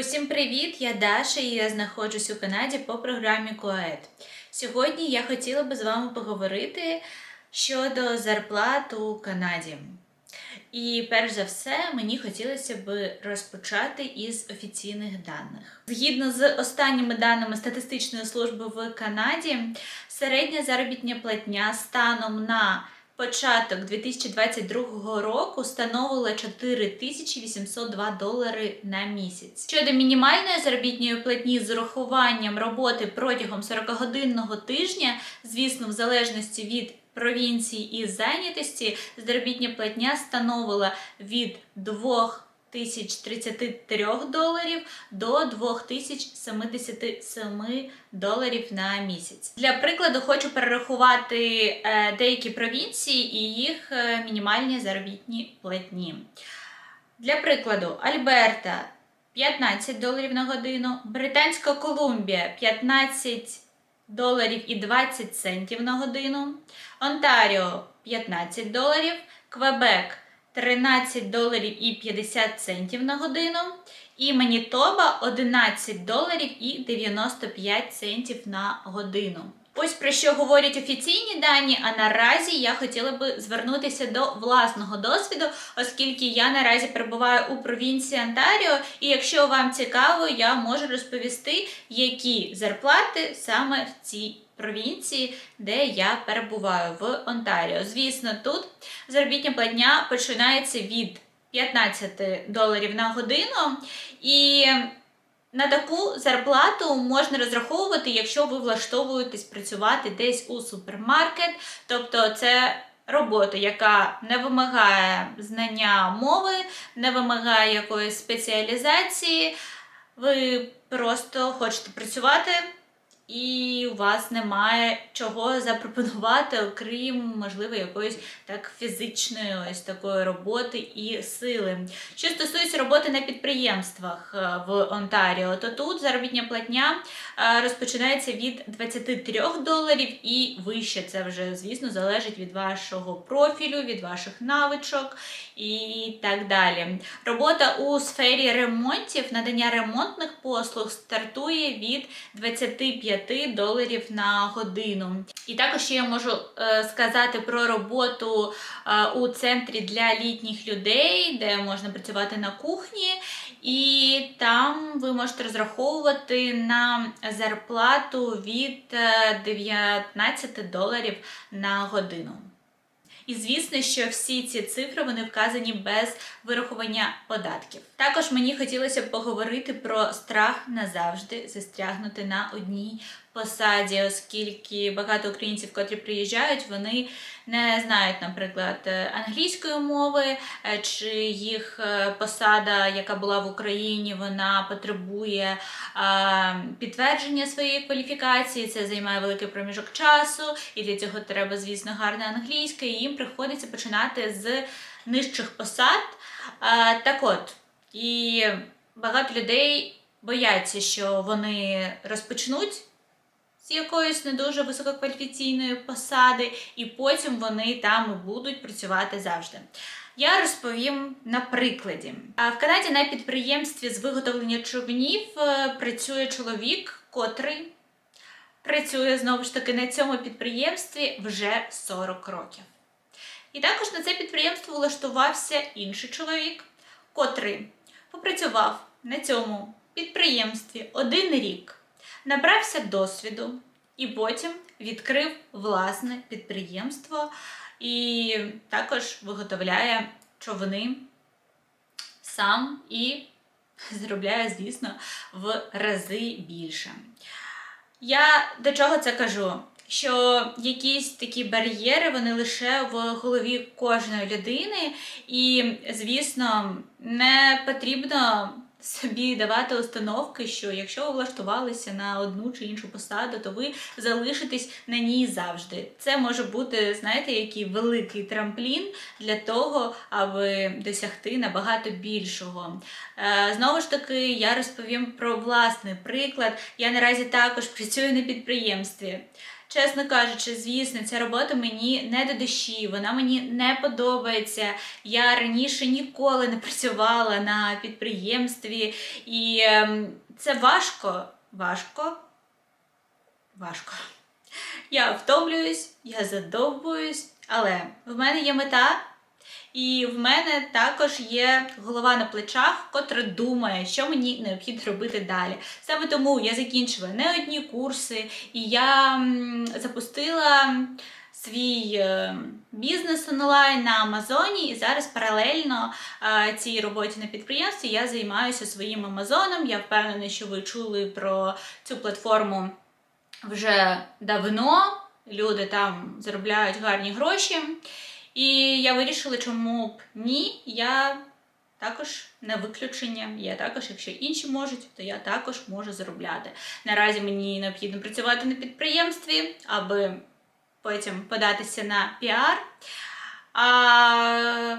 Усім привіт! Я Даша і я знаходжусь у Канаді по програмі КОЕД. Сьогодні я хотіла би з вами поговорити щодо зарплат у Канаді. І перш за все, мені хотілося б розпочати із офіційних даних. Згідно з останніми даними статистичної служби в Канаді, середня заробітня платня станом на початок 2022 року становила 4802 долари на місяць. Щодо мінімальної заробітної платні з урахуванням роботи протягом 40-годинного тижня, звісно, в залежності від провінції і зайнятості, заробітня платня становила від 2 1033 доларів до 2077 доларів на місяць. Для прикладу хочу перерахувати е, деякі провінції і їх е, мінімальні заробітні платні. Для прикладу, Альберта 15 доларів на годину, Британська Колумбія 15 доларів і 20 центів на годину, Онтаріо 15 доларів, Квебек 13 доларів і 50 центів на годину. І Манітоба 11 доларів і 95 центів на годину. Ось про що говорять офіційні дані. А наразі я хотіла би звернутися до власного досвіду, оскільки я наразі перебуваю у провінції Онтаріо, і якщо вам цікаво, я можу розповісти, які зарплати саме в цій провінції, де я перебуваю в Онтаріо. Звісно, тут заробітня платня починається від 15 доларів на годину. І на таку зарплату можна розраховувати, якщо ви влаштовуєтесь працювати десь у супермаркет, тобто це робота, яка не вимагає знання мови, не вимагає якоїсь спеціалізації. Ви просто хочете працювати і у вас немає чого запропонувати, окрім, можливо, якоїсь так фізичної ось такої роботи і сили. Що стосується роботи на підприємствах е, в Онтаріо, то тут заробітня платня е, розпочинається від 23 доларів і вище. Це вже, звісно, залежить від вашого профілю, від ваших навичок і так далі. Робота у сфері ремонтів, надання ремонтних послуг стартує від 25 5 доларів на годину. І також ще я можу е, сказати про роботу е, у центрі для літніх людей, де можна працювати на кухні, і там ви можете розраховувати на зарплату від 19 е, доларів на годину. І звісно, що всі ці цифри вони вказані без вирахування податків. Також мені хотілося б поговорити про страх назавжди застрягнути на одній посаді, оскільки багато українців, котрі приїжджають, вони не знають, наприклад, англійської мови, е, чи їх е, посада, яка була в Україні, вона потребує підтвердження своєї кваліфікації. Це займає великий проміжок часу, і для цього треба, звісно, гарна англійська, і їм приходиться починати з нижчих посад. Так от, і багато людей бояться, що вони розпочнуть з якоїсь не дуже висококваліфіційної посади, і потім вони там будуть працювати завжди. Я розповім на прикладі. В Канаді на підприємстві з виготовлення човнів е, працює чоловік, котрий працює знову ж таки на цьому підприємстві вже 40 років. І також на це підприємство влаштувався інший чоловік, котрий попрацював на цьому підприємстві один рік набрався досвіду і потім відкрив власне підприємство і також виготовляє човни сам і заробляє, звісно, в рази більше. Я до чого це кажу? Що якісь такі бар'єри вони лише в голові кожної людини, і, звісно, не потрібно собі давати установки, що якщо ви влаштувалися на одну чи іншу посаду, то ви залишитесь на ній завжди. Це може бути, знаєте, який великий трамплін для того, аби досягти набагато більшого. Е, знову ж таки, я розповім про власний приклад. Я наразі також працюю на підприємстві. Чесно кажучи, звісно, ця робота мені не до душі, вона мені не подобається. Я раніше ніколи не працювала на підприємстві, і ем, це важко, важко, важко. Я втомлююсь, я задовбуюсь, але в мене є мета. І в мене також є голова на плечах, котра думає, що мені необхідно робити далі. Саме тому я закінчила не одні курси, і я запустила свій е, бізнес онлайн на Амазоні. І зараз паралельно е, цій роботі на підприємстві я займаюся своїм Амазоном. Я впевнена, що ви чули про цю платформу вже давно. Люди там заробляють гарні гроші. І я вирішила, чому б ні. Я також не виключення. Я також, якщо інші можуть, то я також можу заробляти. Наразі мені необхідно працювати на підприємстві, аби потім податися на піар. А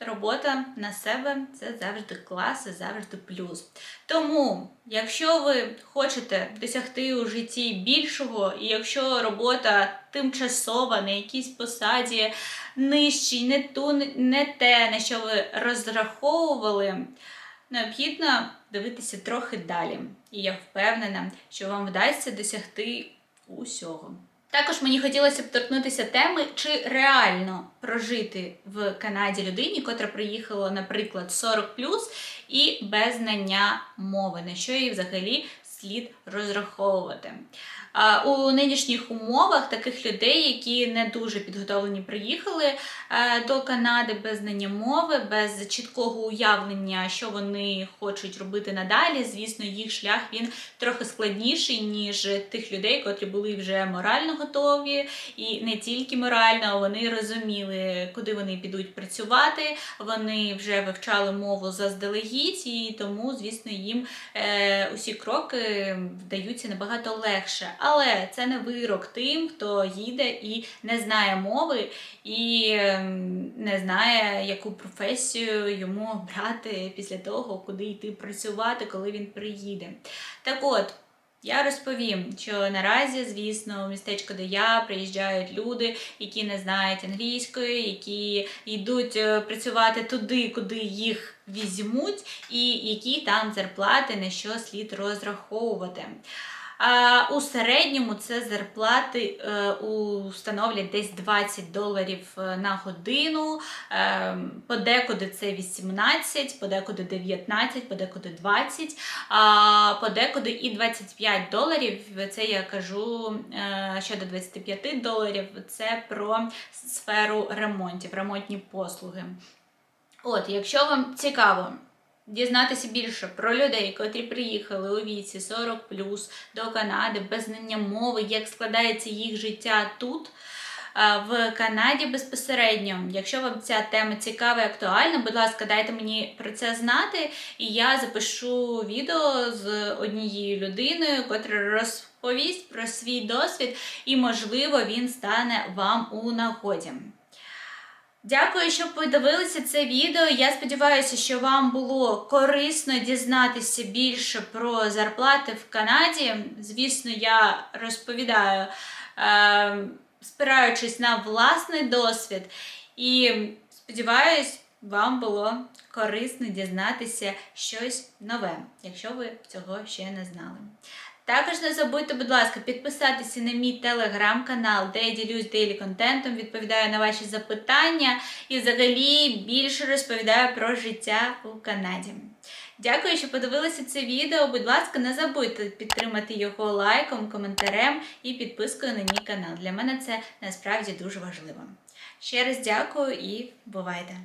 робота на себе це завжди клас, це завжди плюс. Тому, якщо ви хочете досягти у житті більшого, і якщо робота тимчасова на якійсь посаді нижчій, не ту, не те, на що ви розраховували, необхідно дивитися трохи далі. І я впевнена, що вам вдасться досягти усього. Також мені хотілося б торкнутися теми, чи реально прожити в Канаді людині, котра приїхала, наприклад, 40 і без знання мови, на що їй взагалі слід розраховувати. У нинішніх умовах таких людей, які не дуже підготовлені, приїхали е, до Канади без знання мови, без чіткого уявлення, що вони хочуть робити надалі. Звісно, їх шлях він трохи складніший, ніж тих людей, котрі були вже морально готові, і не тільки морально, вони розуміли, куди вони підуть працювати. Вони вже вивчали мову заздалегідь, і тому, звісно, їм е, усі кроки вдаються набагато легше. Але це не вирок тим, хто їде і не знає мови, і ем, не знає, яку професію йому брати після того, куди йти працювати, коли він приїде. Так от. Я розповім, що наразі, звісно, в містечко, де я приїжджають люди, які не знають англійської, які йдуть е, працювати туди, куди їх візьмуть, і які там зарплати на що слід розраховувати. А у середньому це зарплати е, у, становлять десь 20 доларів е, на годину, е, подекуди це 18, подекуди 19, подекуди 20, а подекуди і 25 доларів. Це я кажу щодо 25 доларів. Це про сферу ремонтів, ремонтні послуги. От, якщо вам цікаво дізнатися більше про людей, котрі приїхали у віці 40 до Канади без знання мови, як складається їх життя тут. В Канаді безпосередньо, якщо вам ця тема цікава і актуальна, будь ласка, дайте мені про це знати, і я запишу відео з однією людиною, котра розповість про свій досвід, і, можливо, він стане вам у нагоді. Дякую, що подивилися це відео. Я сподіваюся, що вам було корисно дізнатися більше про зарплати в Канаді. Звісно, я розповідаю, е, спираючись на власний досвід. І сподіваюсь, вам було корисно дізнатися щось нове, якщо ви цього ще не знали. Також не забудьте, будь ласка, підписатися на мій телеграм-канал, де я ділюсь дейлі контентом, відповідаю на ваші запитання і взагалі більше розповідаю про життя у Канаді. Дякую, що подивилися це відео. Будь ласка, не забудьте підтримати його лайком, коментарем і підпискою на мій канал. Для мене це насправді дуже важливо. Ще раз дякую і бувайте!